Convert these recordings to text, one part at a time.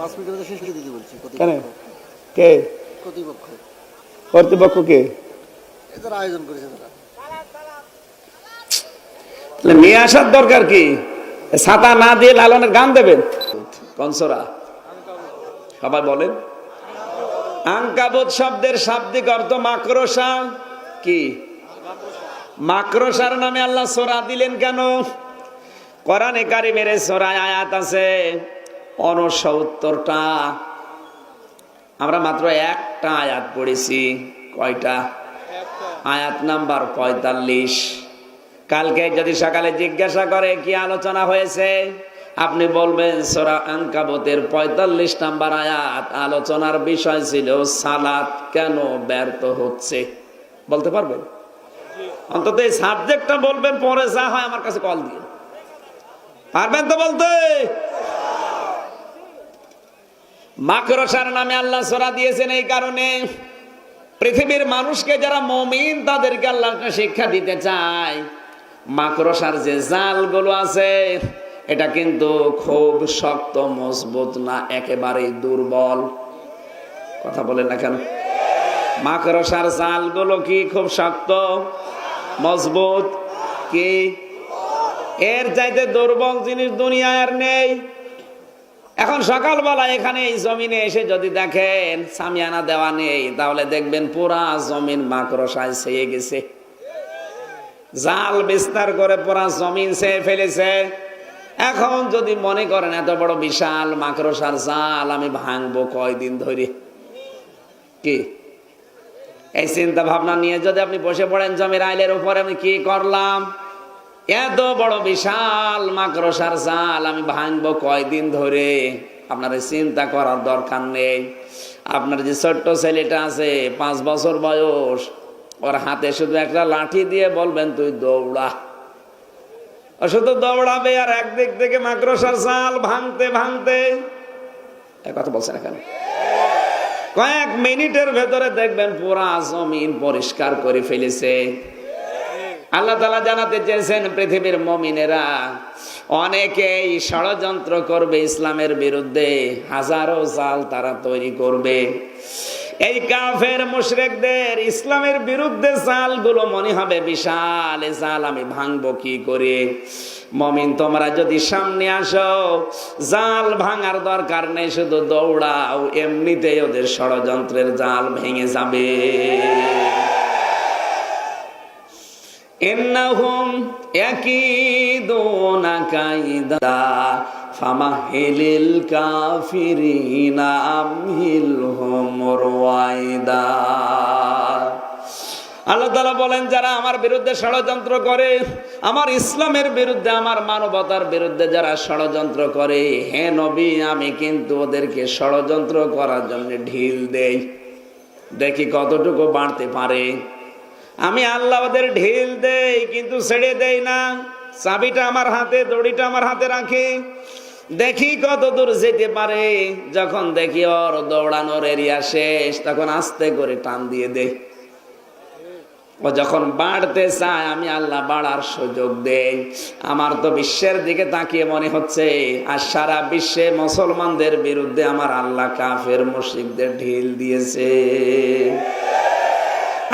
পাঁচ মিনিটের মধ্যে শেষ করে দিতে বলছি কেন? কে? কর্তৃপক্ষ। কর্তৃপক্ষ কে? এদের আয়োজন করেছে তারা। তাহলে নিয়ে আসার দরকার কি? ছাতা না দিয়ে লালনের গান দেবেন? কনসরা সবাই বলেন। আঙ্কাবুত শব্দের শাব্দিক অর্থ মাকড়সা। কি? মাকড়সার নামে আল্লাহ সোরা দিলেন কেন? কোরআনে কারিমের সোরায় আয়াত আছে। অনসত্তরটা আমরা মাত্র একটা আয়াত পড়েছি। কয়টা? আয়াত নাম্বার পঁয়তাল্লিশ। কালকে যদি সকালে জিজ্ঞাসা করে, কি আলোচনা হয়েছে? আপনি বলবেন, সোরা আঙ্কাবতের পঁয়তাল্লিশ নাম্বার আয়াত আলোচনার বিষয় ছিল, সালাত কেন ব্যর্থ হচ্ছে? বলতে পারবেন? অন্তত এই সাবজেক্টটা বলবেন, পরে যা হয় আমার কাছে কল দিয়ে। পারবেন তো বলতে? মাকড়সার নামে আল্লাহ সোরা দিয়েছেন এই কারণে। পৃথিবীর মানুষকে যারা মমিন, তাদেরকে আল্লাহ শিক্ষা দিতে চায়। মাকড়সার যে জালগুলো আছে, এটা কিন্তু খুব শক্ত, মজবুত না, একেবারেই দুর্বল। কথা বলেন না কেন? মাকড়সার জালগুলো কি খুব শক্ত, মজবুত? কি? এর চাইতে দুর্বল জিনিস দুনিয়ায় আর নেই। এখন সকালবেলা এখানে এই জমিনে এসে যদি দেখেন সামিয়ানা দেওয়া নেই, তাহলে দেখবেন পুরা জমিন মাকড়সায় ছেয়ে গেছে। জাল বিস্তার করে পুরা জমিন সে ফেলেছে। এখন যদি মনে করেন এত বড় বিশাল মাকড়সার জাল আমি ভাঙবো কয়দিন ধরে। কি? এই চিন্তা ভাবনা নিয়ে যদি আপনি বসে পড়েন জমির আইলের উপরে আমি কি করলাম? এত বড় বিশাল মাকড়সার জাল আমি ভাঙবো কয়দিন ধরে। আপনার চিন্তা করার দরকার নেই। আপনার যে ছোট্ট ছেলেটা আছে, পাঁচ বছর বয়স, ওর হাতে শুধু একটা লাঠি দিয়ে বলবেন, তুই দৌড়া। ও শুধু দৌড়াবে আর একদিক থেকে মাকড়সার জাল ভাঙতে ভাঙতে। কথা বলছেন এখানে কয়েক মিনিটের ভেতরে দেখবেন পুরা জমিন পরিষ্কার করে ফেলেছে। আল্লাহ তালা জানাতে চেয়েছেন পৃথিবীর মমিনেরা, অনেকেই ষড়যন্ত্র করবে ইসলামের বিরুদ্ধে, হাজারো জাল তারা তৈরি করবে। এই কাফের মুশরেকদের ইসলামের বিরুদ্ধে জালগুলো মনে হবে বিশাল, এ জাল আমি ভাঙবো কি করে? মমিন তোমরা যদি সামনে আসো, জাল ভাঙার দরকার নেই, শুধু দৌড়াও, এমনিতেই ওদের ষড়যন্ত্রের জাল ভেঙে যাবে। ইন্নাহুম ইয়াকিদুনা কাইদা ফামাহিলিল কাফিরিনা আমহিলহুম রুয়াইদা আল্লাহ তালা বলেন, যারা আমার বিরুদ্ধে ষড়যন্ত্র করে, আমার ইসলামের বিরুদ্ধে, আমার মানবতার বিরুদ্ধে যারা ষড়যন্ত্র করে, হে নবী, আমি কিন্তু ওদেরকে ষড়যন্ত্র করার জন্য ঢিল দেই। দেখি কতটুকু বাড়তে পারে। আমি আল্লাহ ওদের ঢিল দেই, কিন্তু ছেড়ে দেই না। চাবিটা আমার হাতে, দড়িটা আমার হাতে রাখি। দেখি কত দূর যেতে পারে। যখন দেখি ওর দৌড়ানোর এরিয়া শেষ, তখন আস্তে করে টান দিয়ে দেই। ও যখন বাড়তে চায়, আমি আল্লাহ বাড়ার সুযোগ দেই। আমার তো বিশ্বের দিকে তাকিয়ে মনে হচ্ছে, আর সারা বিশ্বে মুসলমানদের বিরুদ্ধে আমার আল্লাহ কাফের মুশিকদের ঢিল দিয়েছে।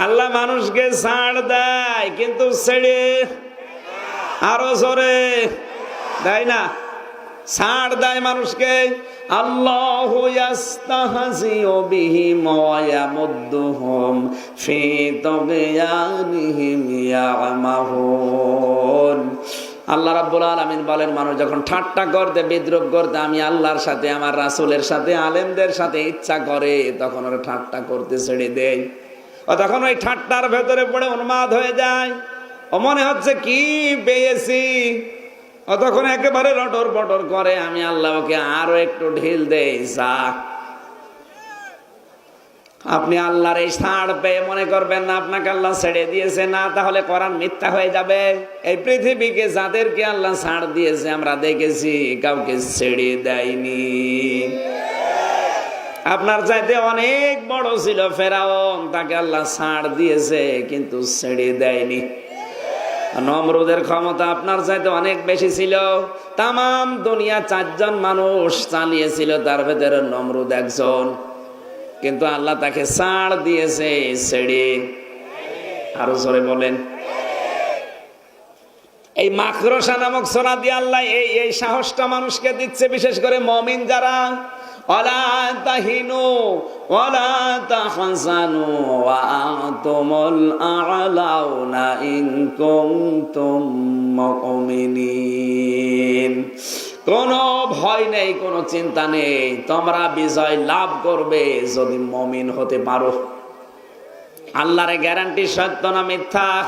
আল্লাহ মানুষকে ছাড় দেয়, কিন্তু ছেড়ে আরও জোরে দেয় না। ছাড় দেয় মানুষকে। আল্লাহ ইয়াস্তাহজিউ বিহিম ওয়া ইয়ামুদ্দুহুম ফি তুগয়ানিহিম ইয়ামাহুন। আল্লাহ রাব্বুল আলামিন বলেন, মানুষ যখন ঠাট্টা করতে বিদ্রুপ করতে, আমি আল্লাহর সাথে, আমার রাসূলের সাথে, আলেমদের সাথে ইচ্ছা করে, তখন ওরা ঠাট্টা করতে ছেড়ে দেয়। ও তখন ওই ঠাট্টার ভেতরে পড়ে উন্মাদ হয়ে যায়। ও মনে হচ্ছে কি পেয়েছি? ও তখন একেবারে রটর পটর করে, আমি আল্লাহ, ওকে আরও একটু ঢিল দেই, যা। আপনি আল্লাহর এই ছাড় পেয়ে মনে করবেন না, আপনাকে আল্লাহ ছেড়ে দিয়েছে। না, তাহলে কোরআন মিথ্যা হয়ে যাবে। এই পৃথিবীকে যাদেরকে আল্লাহ ছাড় দিয়েছে, আমরা দেখেছি, কাউকে ছেড়ে দেয়নি। আপনার চাইতে অনেক বড় ছিল ফেরাউন, তাকে আল্লাহ ছাড় দিয়েছে, কিন্তু ছেড়ে দেয়নি। নমরুদের ক্ষমতা আপনার চাইতে অনেক বেশি ছিল। তাম দুনিয়া চারজন মানুষ চালিয়েছিল, তার ভেতরে নমরুদ একজন। কিন্তু আল্লাহ তাকে ছাড় দিয়েছে, ছেড়ে। আরও জোরে বলেন। এই মাকরসা নামক সোনা দিয়ে আল্লাহ এই এই সাহসটা মানুষকে দিচ্ছে, বিশেষ করে মমিন যারা। মুমিনিন। কোনো ভয় নেই, কোনো চিন্তা নেই, তোমরা বিজয় লাভ করবে যদি মমিন হতে পারো। আল্লাহর গ্যারান্টি সত্য না মিথ্যা?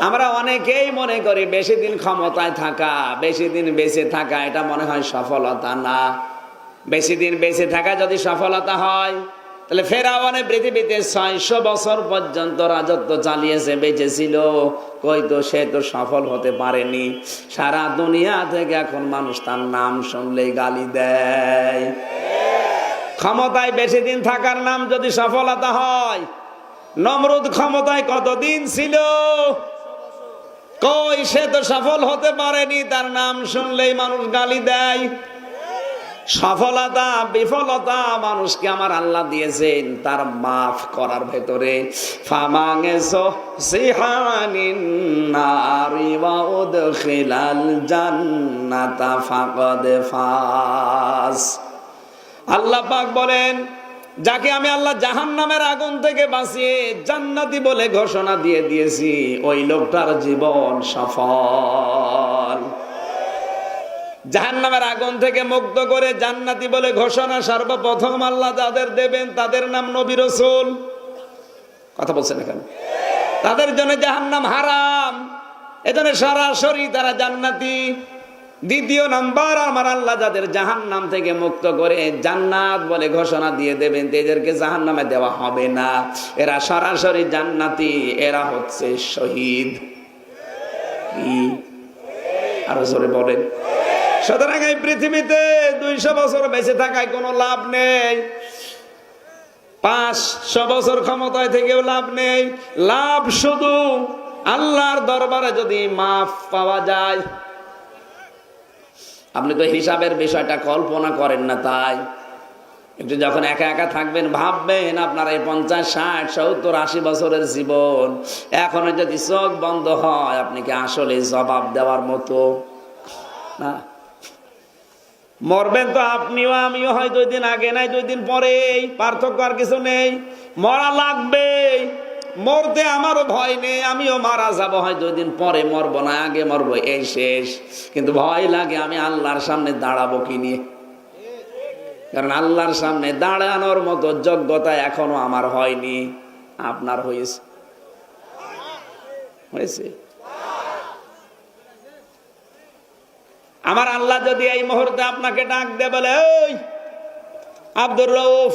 আমরা অনেকেই মনে করি বেশি দিন ক্ষমতায় থাকা, বেশি দিন বেঁচে থাকা, এটা মনে হয় সফলতা না। বেশি দিন বেঁচে থাকা যদি সফলতা হয়, তাহলে ফেরাওয়ানে পৃথিবীতে ছয়শো বছর পর্যন্ত রাজত্ব চালিয়েছে, বেঁচেছিল। কই তো সে তো সফল হতে পারেনি। সারা দুনিয়া থেকে এখন মানুষ তার নাম শুনলেই গালি দেয়। ক্ষমতায় বেশি দিন থাকার নাম যদি সফলতা হয়, নমরুদ ক্ষমতায় কতদিন ছিল? কই, সে তো সফল হতে পারেনি, তার নাম শুনলেই মানুষ গালি দেয়। সফলতা, বিফলতা মানুষকে আমার আল্লাহ দিয়েছেন, তার মাফ করার ভেতরে। নারি জান্নাতা ফাকাদ ফাস। আল্লাহ পাক বলেন, যাকে আমি আল্লাহ জাহান নামের আগুন থেকে বাঁচিয়ে জান্নাতি বলে ঘোষণা দিয়ে দিয়েছি, ওই লোকটার জীবন সফল। জাহান নামের আগুন থেকে মুক্ত করে জান্নাতি বলে ঘোষণা সর্বপ্রথম আল্লাহ যাদের দেবেন, তাদের নাম নবী রসুল। কথা বলছেন এখানে? তাদের জন্য জাহান্নাম হারাম। এজন্য সরাসরি তারা জান্নাতি। দ্বিতীয় নাম্বার, আমার আল্লাহ যাদের জাহান নাম থেকে মুক্ত করে জান্নাত বলে ঘোষণা দিয়ে দেবেন এদেরকে জাহান নামে দেওয়া হবে না। এরা সরাসরি জান্নাতি, এরা হচ্ছে শহীদ। কি? আরও জোরে বলেন। সুতরাং এই পৃথিবীতে দুইশো বছর বেঁচে থাকায় কোনো লাভ নেই। পাঁচশো বছর ক্ষমতায় থেকেও লাভ নেই। লাভ শুধু আল্লাহর দরবারে যদি মাফ পাওয়া যায়। আপনি তো হিসাবের বিষয়টা কল্পনা করেন না তাই। একটু যখন একা একা থাকবেন, ভাববেন আপনার এই পঞ্চাশ, ষাট, সত্তর, আশি বছরের জীবন। এখনও যদি চোখ বন্ধ হয়, আপনি কি আসলে জবাব দেওয়ার মতো? না? মরবেন তো আপনিও, আমিও হয় দুই দিন আগে, নাই দুই দিন পরে পার্থক্য আর কিছু নেই। মরা লাগবে, মরতে আমারও ভয় নেই, আমিও মারা যাব, হয় দুই দিন পরে মরবো না, আগে মরবো, এই শেষ। কিন্তু ভয় লাগে, আমি আল্লাহর সামনে দাঁড়াবো কি নিয়ে? কারণ আল্লাহর সামনে দাঁড়ানোর মতো যোগ্যতা এখনও আমার হয়নি। আপনার হয়েছে। হয়েছে? আমার আল্লাহ যদি এই মুহূর্তে আপনাকে ডাক দে বলে, ওই আব্দুর রউফ,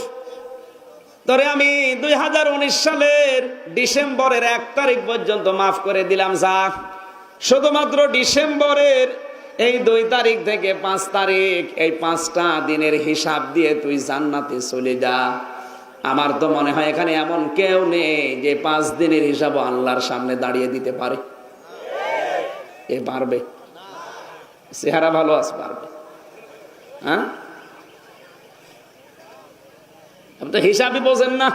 তোরে আমি দুই হাজার উনিশ সালের ডিসেম্বরের এক তারিখ পর্যন্ত মাফ করে দিলাম, যা। শুধুমাত্র ডিসেম্বরের এই দুই তারিখ থেকে পাঁচ তারিখ, এই পাঁচটা দিনের হিসাব দিয়ে তুই জান্নাতে চলে যা। আমার তো মনে হয় এখানে এমন কেউ নেই যে পাঁচ দিনের হিসাব আল্লাহর সামনে দাঁড়িয়ে দিতে পারে। এ পারবে। চেহারা ভালো আছে পারবে। হ্যাঁ? আপনি তো হিসাবই বোঝেন না।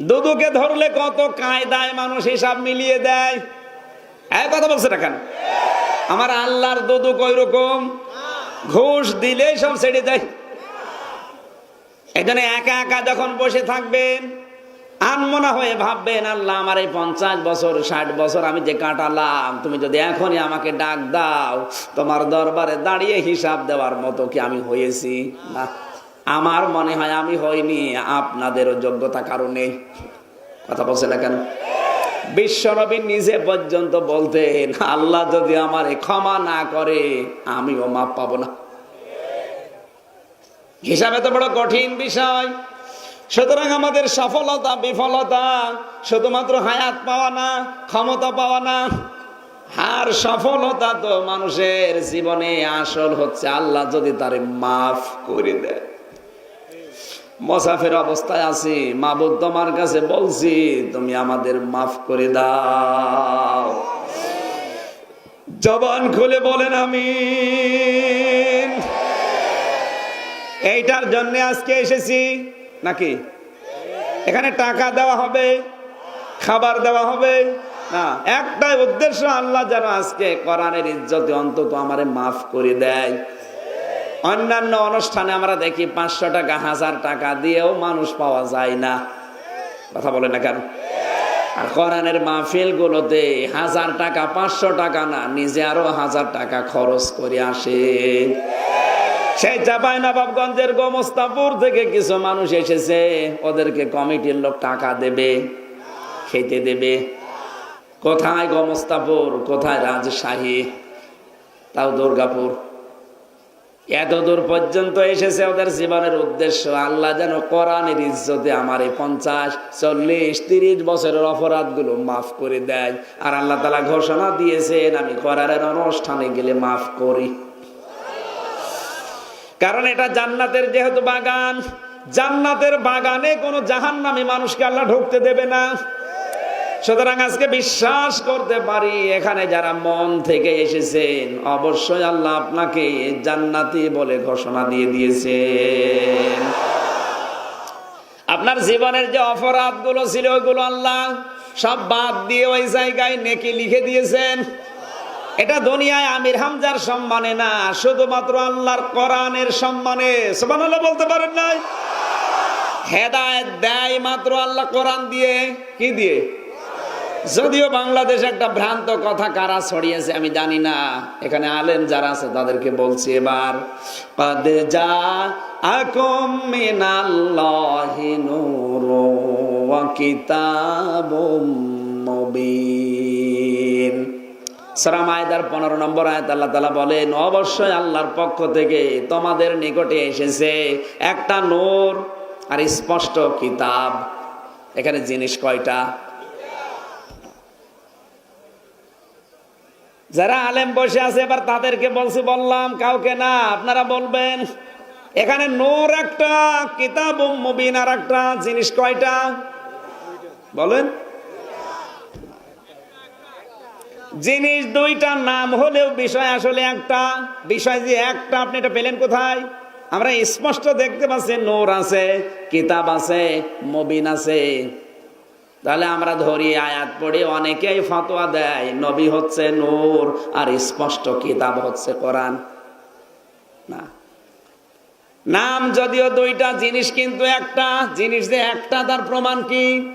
দুদুকে ধরলে কত কায়দায় মানুষ হিসাব মিলিয়ে দেয়। এক কথা বলছে না কেন? আমার আল্লাহর দুদু কই রকম ঘুষ দিলেই সব ছেড়ে দেয়। এখানে একা একা যখন বসে থাকবেন আনমনা হয়ে ভাববেন, আল্লাহ আমার এই পঞ্চাশ বছর, ষাট বছর আমি যে কাটালাম, তুমি যদি এখনই আমাকে ডাক দাও, তোমার দরবারে দাঁড়িয়ে হিসাব দেওয়ার মতো কি আমি হয়েছি? না। আমার মনে হয় আমি হইনি, আপনাদেরও যোগ্যতা কারণে কথা বলছে না কেন? বিশ্বনবী নিজে পর্যন্ত বলতেন, আল্লাহ যদি আমার ক্ষমা না করে, আমিও মাপ পাবো না। হিসাবে তো বড় কঠিন বিষয়। সুতরাং আমাদের সফলতা, বিফলতা শুধুমাত্র হায়াত পাওয়া না, ক্ষমতা পাওয়া না, আর সফলতা তো মানুষের জীবনে আসল হচ্ছে আল্লাহ যদি তারে মাফ করে দেয়। মসাফের অবস্থায় আছি মাবুদ তোমার কাছে বলছি, তুমি আমাদের মাফ করে দাও। জবান খুলে বলেন আমি এইটার জন্য আজকে এসেছি। নাকি? এখানে টাকা দেওয়া হবে, খাবার দেওয়া হবে। না, একটাই উদ্দেশ্য, আল্লাহ যেন আজকে কোরআনের ইজ্জতে অন্তত আমারে মাফ করে দেয়। অন্যান্য অনুষ্ঠানে আমরা দেখি পাঁচশো টাকা, হাজার টাকা দিয়েও মানুষ পাওয়া যায় না। কথা বলে না কেন? আর কোরআনের মাহফিল গুলোতে হাজার টাকা, পাঁচশো টাকা না, নিজে আরও হাজার টাকা খরচ করে আসে। সেই চাপাই নবাবগঞ্জের গোমস্তাপুর থেকে কিছু মানুষ এসেছে। ওদেরকে কমিটির লোক টাকা দেবে, খেতে দেবে। কোথায় গোমস্তাপুর? কোথায় রাজশাহী? তাও দুর্গাপুর। এত দূর পর্যন্ত এসেছে ওদের জীবনের উদ্দেশ্য। আল্লাহ যেন কোরআনের ইজ্জতে আমার এই পঞ্চাশ, চল্লিশ, তিরিশ বছরের অপরাধগুলো মাফ করে দেয়। আর আল্লাহ তালা ঘোষণা দিয়েছেন, আমি কোরআনের অনুষ্ঠানে গেলে মাফ করি। কারণ এটা জান্নাতের যেহেতু বাগান, জান্নাতের বাগানে কোনো জাহান্নামী মানুষকে আল্লাহ ঢুকতে দেবে না। সুতরাং আজকে বিশ্বাস করতে পারি, এখানে যারা মন থেকে এসেছেন, অবশ্যই আল্লাহ আপনাকে জান্নাতি বলে ঘোষণা দিয়ে দিয়েছেন। আপনার জীবনের যে অপরাধগুলো ছিল ওইগুলো আল্লাহ সব বাদ দিয়ে ওই জায়গায় নেকি লিখে দিয়েছেন। এটা দুনিয়ায় আমির হামজার সম্মানে না, শুধুমাত্র আল্লাহর কোরআনের সম্মানে। সুবহানাল্লাহ বলতে পারেন নাই? হেদায়েত দেয় মাত্র আল্লাহ কোরআন দিয়ে। কি দিয়ে? যদিও বাংলাদেশ একটা ভ্রান্ত কথা, কারা ছড়িয়েছে আমি জানি না। এখানে আলেম যারা আছে তাদেরকে বলছি এবার। কাদে যা আকম মিনাল্লাহি নূর ওয়া কিতাবুম মুবিন। সূরা মায়দার 15 নম্বর আয়াত আল্লাহ তাআলা বলেন, অবশ্যই আল্লাহর পক্ষ থেকে তোমাদের নিকটে এসেছে একটা নূর আর স্পষ্ট কিতাব। এখানে জিনিস কয়টা? যারা আলেম বসে আছে, এবার তাদেরকে বলছি, বললাম, কাউকে না, আপনারা বলবেন, এখানে নূর একটা কিতাব মুবিন আর একটা, জিনিস কয়টা? বলেন। জিনিস দুইটা নাম হলেও বিষয় আসলে একটা। বিষয় যে একটা, আপনি এটা পেলেন কোথায়? আমরা স্পষ্ট দেখতে পাচ্ছি, নূর আছে, কিতাব আছে, মবিন আছে। তাহলে আমরা ধরি আয়াত পড়ি, অনেকেই ফতোয়া দেয়, নবী হচ্ছে নূর আর স্পষ্ট কিতাব হচ্ছে কোরআন। না। নাম যদিও দুইটা, জিনিস কিন্তু একটা, জিনিস যে একটা, তার প্রমাণ কি?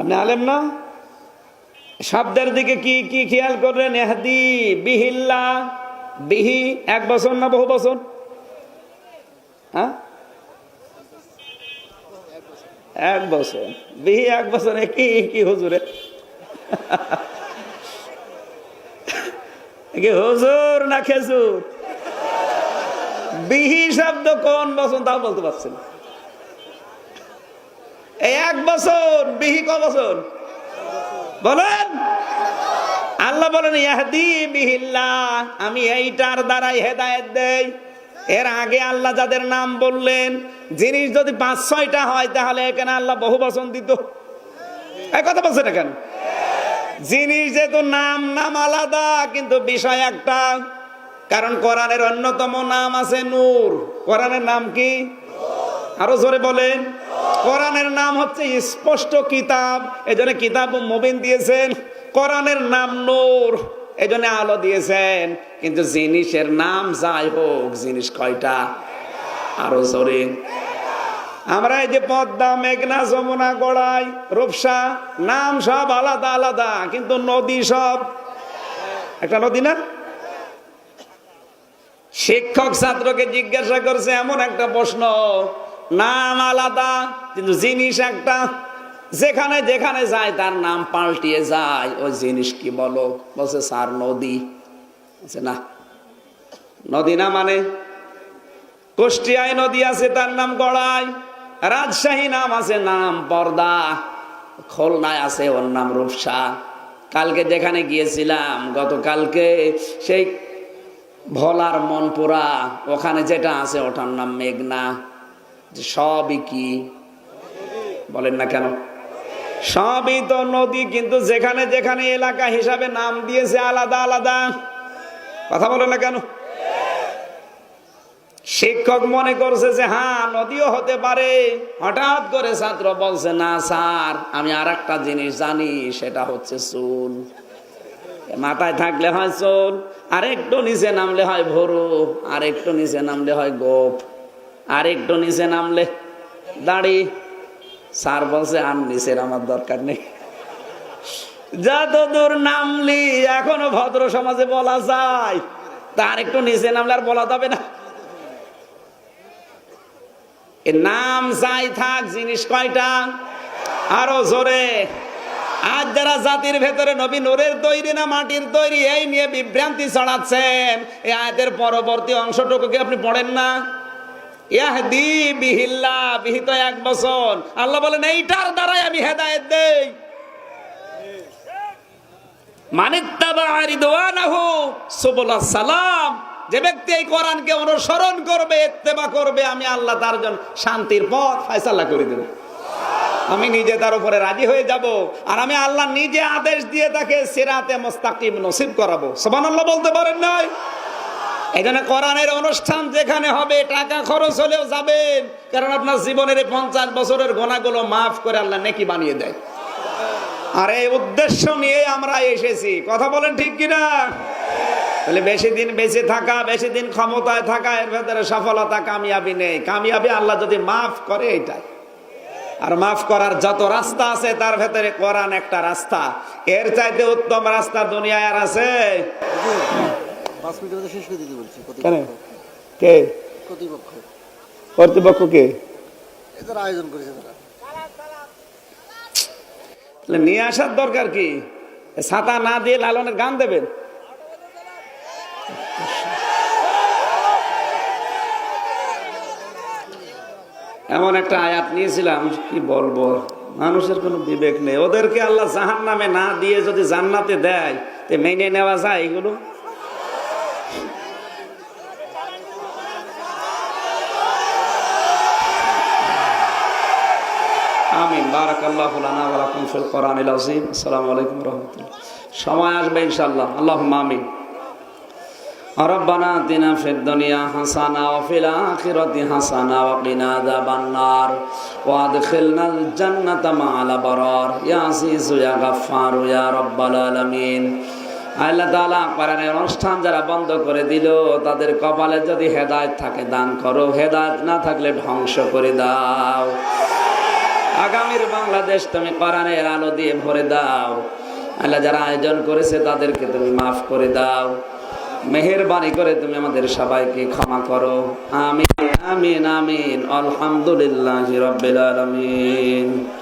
আপনি আলেম না? শব্দের দিকে কি কি খেয়াল করলেন? এহদি বিহিল্লা বিহি এক বছর না বহু বছর? হ্যাঁ? এক বছর। বিহি এক বছরে কি কি হুজুরে? কি হুজুর না খেজুর? বিহি শব্দ কোন বছর তাও বলতে পারছেন না। এই এক বছর, বিহি ক বছর? বলেন। আল্লাহ বলেন, ইয়াহদি বিহিল্লা আমি এইটার দ্বারাই হেদায়েত দেই। এর আগে আল্লাহ যাদের নাম বললেন, জিনিস যদি পাঁচ, ছয়টা হয়, তাহলে এখানে আল্লাহ বহু বচন দিত। এই কথা বলছে না কেন? জিনিস যেহেতু নাম নাম আলাদা, কিন্তু বিষয় একটা। কারণ কোরআনের অন্যতম নাম আছে নূর। কোরআনের নাম কি? আরও জোরে বলেন। কোরআনের নাম হচ্ছে স্পষ্ট কিতাব। এজন্য কিতাব মুবিন দিয়েছেন, কোরআনের নাম নূর, এজন্য আলো দিয়েছেন। কিন্তু জিনিসের নাম যাই হোক, জিনিস কয়টা? আরও জোরে। আমরা এই যে পদ্মা, মেঘনা, যমুনা, গড়াই, রূপসা, নাম সব আলাদা আলাদা, কিন্তু নদী সব। একটা নদী না? শিক্ষক ছাত্রকে জিজ্ঞাসা করছে, এমন একটা প্রশ্ন নাম আলাদা, কিন্তু জিনিস একটা। যেখানে যেখানে যায়, তার নাম পাল্টিয়ে যায়। ওই জিনিস কি বলো? বলছে, স্যার, নদী। না। নদী না মানে? কুষ্টিয়ায় নদী আছে, তার নাম গড়াই। রাজশাহী নাম আছে, নাম পর্দা। খুলনায় আছে, ওর নাম রূপসা। কালকে যেখানে গিয়েছিলাম, গতকালকে সেই ভোলার মনপুরা, ওখানে যেটা আছে, ওটার নাম মেঘনা। যে সবই কি? বলেন না কেন? সবই তো নদী, কিন্তু যেখানে যেখানে এলাকা হিসাবে নাম দিয়েছে আলাদা আলাদা। কথা বলে না কেন? শিক্ষক মনে করছে যে হ্যাঁ নদীও হতে পারে। হঠাৎ করে ছাত্র বলছে, না স্যার, আমি আর একটা জিনিস জানি, সেটা হচ্ছে চুল। মাথায় থাকলে হয় চুল আর একটু নিচে নামলে হয় ভরু আর একটু নিচে নামলে হয় গোপ। আর একটু নিচে নামলে। দাঁড়ি। স্যার বলছে, আর নিচের আমার দরকার নেই। যত দূর নামলি, এখনও ভদ্র সমাজে বলা যায়। তার একটু নিচে নামলে আর বলা যাবে না। নাম যাই থাক, জিনিস কয়টা? আরও জোরে। আজ যারা জাতির ভেতরে নবী নূরের তৈরি না মাটির তৈরি, এই নিয়ে বিভ্রান্তি ছড়াচ্ছেন। এই আয়াতের পরবর্তী অংশটুকুকে আপনি পড়েন না? আল্লাহ যে ব্যক্তি এই কোরআনকে অনুসরণ করবে, ইত্তেবা করবে, আমি আল্লাহ তার জন্য শান্তির পথ, ফয়সালা করে দেব। আমি নিজে তার উপরে রাজি হয়ে যাব, আর আমি আল্লাহ নিজে আদেশ দিয়ে তাকে সিরাতে মুস্তাকিম নসিব করাবো। সুবহানাল্লাহ বলতে পারেন নাই? জন্য কোরআনের অনুষ্ঠান যেখানে হবে, টাকা খরচ হলেও যাবেন। কারণ আপনার জীবনের পঞ্চাশ বছরের গোনাগুলো মাফ করে আল্লাহ নেকি বানিয়ে দেয়। আর এই উদ্দেশ্য নিয়ে আমরা এসেছি। কথা বলেন ঠিক কিনা? তাহলে বেশি দিন বেঁচে থাকা, বেশি দিন ক্ষমতায় থাকা, এর ভেতরে সফলতা, কামিয়াবি নেই। কামিয়াবি আল্লাহ যদি মাফ করে এটাই। আর মাফ করার যত রাস্তা আছে, তার ভেতরে কোরআন একটা রাস্তা। এর চাইতে উত্তম রাস্তা দুনিয়ায় আর আছে? পাঁচ মিনিটের মধ্যে শেষ করে দিতে বলছি কেন? কে? কর্তৃপক্ষ। কর্তৃপক্ষ কে? এদের আয়োজন করেছে তারা। তাহলে নিয়ে আসার দরকার কি? ছাতা না দিয়ে লালনের গান দেবেন? এমন একটা আয়াত নিয়েছিলাম কি বলব? মানুষের কোনো বিবেক নেই। ওদেরকে আল্লাহ জাহান নামে না দিয়ে যদি জান্নাতে দেয় তে মেনে নেওয়া যায় এগুলো আমিন বারাকাল্লাহু লানা ওয়া লাকুম ফিল কোরআনিল আযীম আসসালামু আলাইকুম ওয়া রাহমাতুল্লাহ সময় আসবে ইনশাআল্লাহ আল্লাহুম্মা আমিন ربنا آتنا في الدنيا حسنة وفي الآخرة حسنة وقنا عذاب النار وادخلنا الجنة مع الأبرار يا عزيز يا غفار يا رب العالمين আল্লাহ তাআলা কোরআনের অনুষ্ঠান যারা বন্ধ করে দিল তাদের কপালে যদি হেদায়েত থাকে দান করো হেদায়েত না থাকলে ধ্বংস করে দাও আগামীর বাংলাদেশ তুমি কোরআনের আলো দিয়ে ভরে দাও। আল্লাহ যারা আয়োজন করেছে তাদেরকে তুমি মাফ করে দাও। মেহেরবানি করে তুমি আমাদের সবাইকে ক্ষমা করো। আমিন আমিন আমিন। আলহামদুলিল্লাহ রবিল আলমিন।